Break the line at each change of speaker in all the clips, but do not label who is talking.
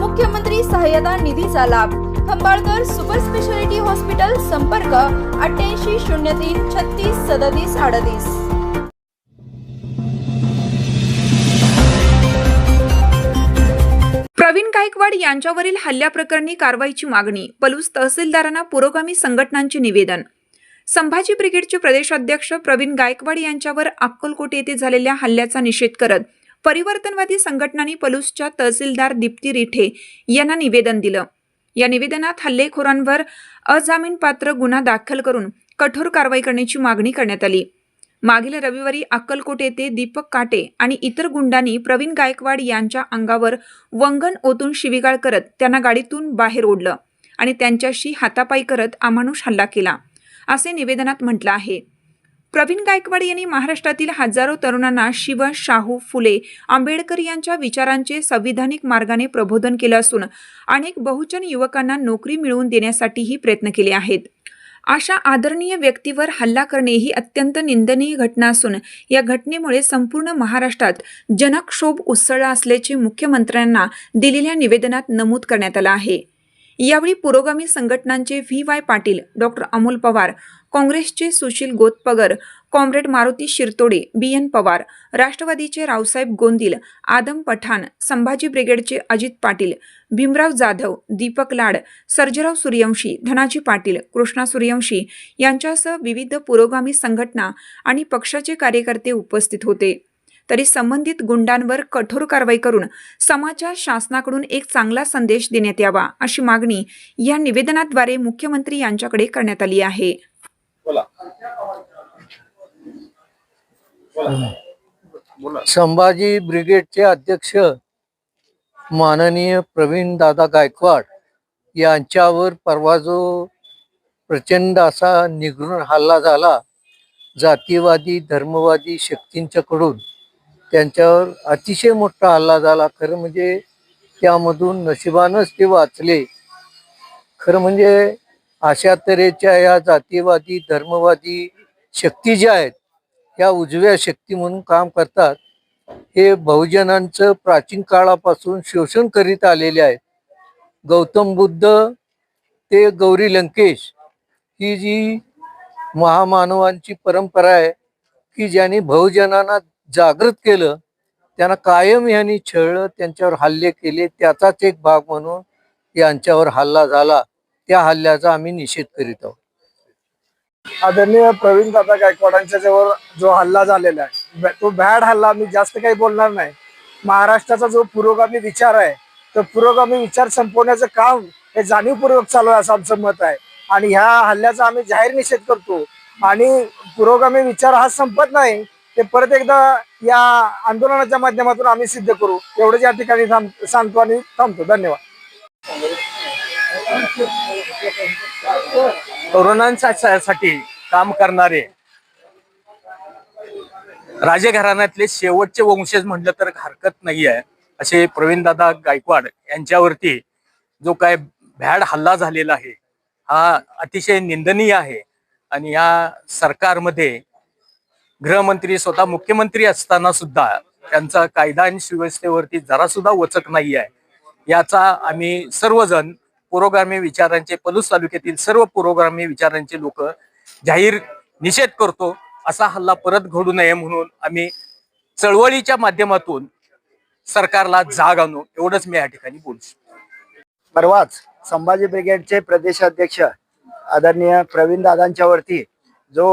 मुख्यमंत्री सहाय्यता निधीचा लाभ. खंबाळकर सुपर स्पेशालिटी हॉस्पिटल संपर्क अठ्ठ्याऐंशी शून्य तीन छत्तीस सदतीस अडतीस.
प्रवीण गायकवाड यांच्यावरील हल्ल्याप्रकरणी कारवाईची मागणी पलूस तहसीलदारांना पुरोगामी संघटनांचे निवेदन. संभाजी ब्रिगेडचे प्रदेशाध्यक्ष प्रवीण गायकवाड यांच्यावर अक्कलकोट येथे झालेल्या हल्ल्याचा निषेध करत परिवर्तनवादी संघटनांनी पलूसच्या तहसीलदार दीप्ती रिठे यांना निवेदन दिलं. या निवेदनात हल्लेखोरांवर अजामीनपात्र गुन्हा दाखल करून कठोर कारवाई करण्याची मागणी करण्यात आली. मागील रविवारी अक्कलकोट येथे दीपक काटे आणि इतर गुंडांनी प्रवीण गायकवाड यांच्या अंगावर वंगण ओतून शिवीगाळ करत त्यांना गाडीतून बाहेर ओढलं आणि त्यांच्याशी हातापाई करत अमानुष हल्ला केला असे निवेदनात म्हटलं आहे. प्रवीण गायकवाड यांनी महाराष्ट्रातील हजारो तरुणांना शिव शाहू फुले आंबेडकर यांच्या विचारांचे संविधानिक मार्गाने प्रबोधन केलं असून अनेक बहुजन युवकांना नोकरी मिळवून देण्यासाठीही प्रयत्न केले आहेत. अशा आदरणीय व्यक्तीवर हल्ला करणे ही अत्यंत निंदनीय घटना असून या घटनेमुळे संपूर्ण महाराष्ट्रात जनक्षोभ उसळला असल्याचे मुख्यमंत्र्यांना दिलेल्या निवेदनात नमूद करण्यात आलं आहे. यावेळी पुरोगामी संघटनांचे V. Y. Patil doctor Amol Pawar काँग्रेसचे Sushil Gotpagar comrade Maruti Shirtode B N Pawar राष्ट्रवादीचे रावसाहेब गोंदिल आदम पठाण संभाजी ब्रिगेडचे अजित पाटील भीमराव जाधव दीपक लाड सर्जराव सूर्यवंशी धनाजी पाटील कृष्णा सूर्यवंशी यांच्यासह विविध पुरोगामी संघटना आणि पक्षाचे कार्यकर्ते उपस्थित होते. तरी संबंधित गुंडांवर कठोर कारवाई करून समाजात शासनाकडून एक चांगला संदेश देण्यात यावा अशी मागणी या निवेदनाद्वारे मुख्यमंत्री यांच्याकडे करण्यात आली आहे.
संभाजी ब्रिगेडचे अध्यक्ष माननीय प्रवीण दादा गायकवाड यांच्यावर परवा जो प्रचंड असा निघून हल्ला झाला जातीवादी धर्मवादी शक्तींच्याकडून त्यांच्यावर अतिशय मोठा हल्ला झाला. खरं म्हणजे त्यामधून नशिबानच ते वाचले. खरं म्हणजे अशा तऱ्हेच्या या जातीवादी धर्मवादी शक्ती ज्या आहेत या उजव्या शक्ती म्हणून काम करतात. हे बहुजनांचं प्राचीन काळापासून शोषण करीत आलेले आहेत. गौतम बुद्ध ते गौरी लंकेश ही जी महामानवांची परंपरा आहे की ज्यांनी बहुजनांना जागृत केलं त्यांना कायम यांनी छळलं त्यांच्यावर हल्ले केले त्याचाच एक भाग म्हणून यांच्यावर हल्ला झाला. त्या हल्ल्याचा आम्ही निषेध करीत आहोत.
आदरणीय प्रवीण दादा गायकवाडांच्या जवळ जो हल्ला झालेला आहे तो बॅड हल्ला मी जास्त काही बोलणार नाही. महाराष्ट्राचा जो पुरोगामी विचार आहे तो पुरोगामी विचार संपवण्याचं काम हे जाणीवपूर्वक चालू आहे असं आमचं मत आहे. आणि ह्या हल्ल्याचा आम्ही जाहीर निषेध करतो. आणि पुरोगामी विचार हा संपत नाही ते परत एकदा या आंदोलनाच्या माध्यमातून आम्ही सिद्ध करू. एवढंच या ठिकाणी थांब सांगतो आणि थांबतो. धन्यवाद.
तरुणांसाठी काम करणारे राजघराण्यातले शेवटचे वंशज म्हटलं तर हरकत नाही आहे. असे प्रवीणदादा गायकवाड यांच्यावरती जो काय भ्याड हल्ला झालेला आहे हा अतिशय निंदनीय आहे. आणि या सरकारमध्ये गृहमंत्री स्वतः मुख्यमंत्री असताना सुद्धा त्यांचा कायदा आणि सुव्यवस्थेवरती जरा सुद्धा वचक नाही आहे याचा आम्ही सर्वजण पुरोगामी विचारांचे पलूस तालुक्यातील सर्व पुरोगामी विचारांचे लोक जाहीर निषेध करतो. असा हल्ला परत घडू नये म्हणून आम्ही चळवळीच्या माध्यमातून सरकारला जाग आणू. एवढंच मी या ठिकाणी बोलू
परवाच संभाजी ब्रिगेडचे प्रदेशाध्यक्ष आदरणीय प्रवीण दादांच्या वरती जो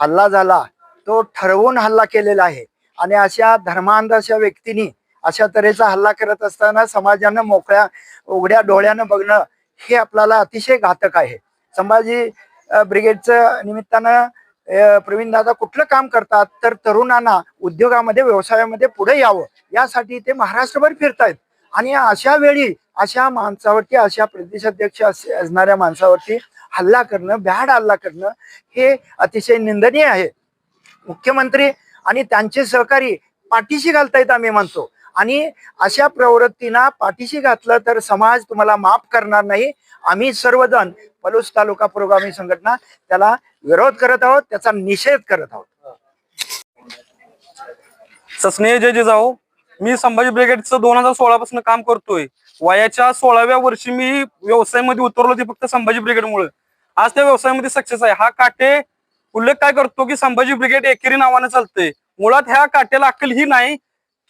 हल्ला झाला तो ठरवून हल्ला केलेला आहे. आणि अशा धर्मांध अशा व्यक्तींनी अशा तऱ्हेचा हल्ला करत असताना समाजानं मोकळ्या उघड्या डोळ्यानं बघणं हे आपल्याला अतिशय घातक आहे. संभाजी ब्रिगेडचं निमित्तानं प्रवीण दादा कुठलं काम करतात तर तरुणांना उद्योगामध्ये व्यवसायामध्ये पुढे यावं यासाठी ते महाराष्ट्रभर फिरतायत. आणि अशा वेळी अशा माणसावरती अशा प्रदेशाध्यक्ष असणाऱ्या माणसावरती हल्ला करणं भ्याड हल्ला करणं हे अतिशय निंदनीय आहे. मुख्यमंत्री आणि त्यांचे सहकारी पाठीशी घालतायत आम्ही म्हणतो. आणि अशा प्रवृत्तींना पाठीशी घातलं तर समाज तुम्हाला माफ करणार नाही. आम्ही सर्वजण पलूस तालुका पुरोगामी संघटना त्याला विरोध करत आहोत त्याचा निषेध करत आहोत.
सस्नेह जय जिजाऊ मी संभाजी ब्रिगेडचं दोन हजार सोळा पासून काम करतोय. वयाच्या सोळाव्या वर्षी मी व्यवसायामध्ये उतरलो ते फक्त संभाजी ब्रिगेडमुळे. आज त्या व्यवसायामध्ये सक्सेस आहे. हा काटे उल्लेख काय करतो की संभाजी ब्रिगेड एकेरी नावाने चालतंय. मुळात ह्या काट्याला अक्कल ही नाही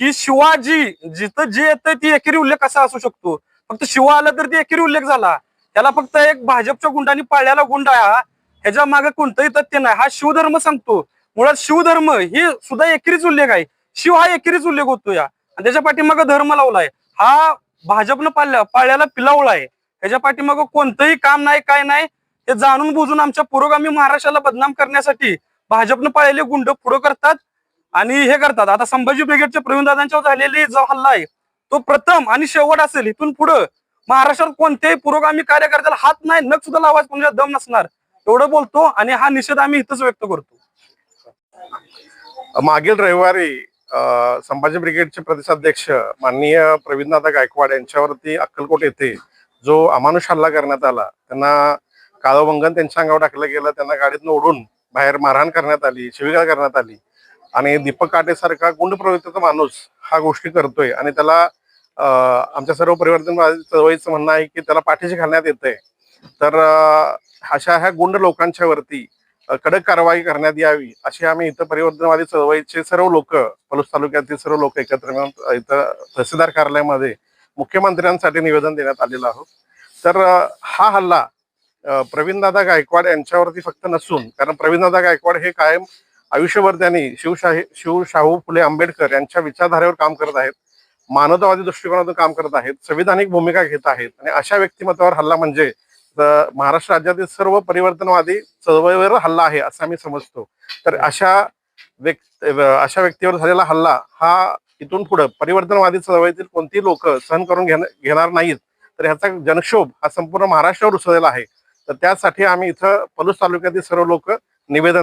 की शिवाजी जिथं जे येतं ती एकेरी उल्लेख कसा असू शकतो. फक्त शिवा आला तर ती एकेरी उल्लेख झाला. त्याला फक्त एक भाजपच्या गुंडांनी पाळलेला गुंड आहे ह्याच्या मागे कोणतंही तथ्य नाही. हा शिवधर्म सांगतो. मुळात शिवधर्म ही सुद्धा एकेरीच उल्लेख आहे. शिव हा एकेरीच उल्लेख होतो या. आणि त्याच्या पाठीमागं धर्म लावलाय. हा भाजपनं पाळल्या पाळल्याला पिलावळा आहे. त्याच्या पाठीमागं कोणतंही काम नाही काय नाही हे जाणून बुजून आमच्या पुरोगामी महाराष्ट्राला बदनाम करण्यासाठी भाजपनं पाळलेले गुंड पुढं करतात. आणि हे करतात. आता संभाजी ब्रिगेडच्या प्रवीणदादांच्यावर झालेली जो हल्ला आहे तो प्रथम आणि शेवट असेल इथून पुढं महाराष्ट्रात कोणत्याही पुरोगामी कार्यकर्त्याला हात नाही नख सुद्धा लावायचं म्हणजे दम नसणार. एवढं बोलतो आणि हा निषेध आम्ही इथंच व्यक्त करतो.
मागील रविवारी संभाजी ब्रिगेडचे प्रदेशाध्यक्ष माननीय प्रवीणदादा गायकवाड यांच्यावरती अक्कलकोट येथे जो अमानुष हल्ला करण्यात आला त्यांना काळोबंगन त्यांच्या अंगावर टाकलं गेलं त्यांना गाडीतून ओढून बाहेर मारहाण करण्यात आली शिवीगाळ करण्यात आली. आणि दीपक काटेसारखा गुंड प्रवृत्तीचा माणूस हा गोष्टी करतोय आणि त्याला आमच्या सर्व परिवर्तन चळवळीचं म्हणणं आहे की त्याला पाठीशी घालण्यात येतंय. तर अशा ह्या गुंड लोकांच्या वरती कडक कारवाई करण्यात यावी अशी आम्ही इथं परिवर्तनवादी चळवळीचे सर्व लोक पलूस तालुक्यातील सर्व लोक एकत्र मिळून इथं तहसीलदार कार्यालयामध्ये मुख्यमंत्र्यांसाठी निवेदन देण्यात आलेलं आहोत. तर हा हल्ला प्रवीणदादा गायकवाड यांच्यावरती फक्त नसून कारण प्रवीणदादा गायकवाड हे कायम आयुष्यभर त्यांनी शिवशाही शिव शाहू फुले आंबेडकर यांच्या विचारधारेवर काम करत आहेत. मानवतावादी दृष्टिकोनातून काम करत आहेत. संविधानिक भूमिका घेत आहेत. आणि अशा व्यक्तिमत्वावर हल्ला म्हणजे महाराष्ट्र राज्यातील सर्व परिवर्तनवादी चळवळीवर हल्ला आहे असं आम्ही समजतो. तर अशा व्यक्ती अशा व्यक्तीवर झालेला हल्ला हा इथून पुढे परिवर्तनवादी चळवळीतील कोणती लोक सहन करून घेणार नाहीत. तर ह्याचा जनक्षोभ हा संपूर्ण महाराष्ट्रावर उसळलेला आहे. तर त्यासाठी आम्ही इथं पलूस तालुक्यातील सर्व लोक निवेदन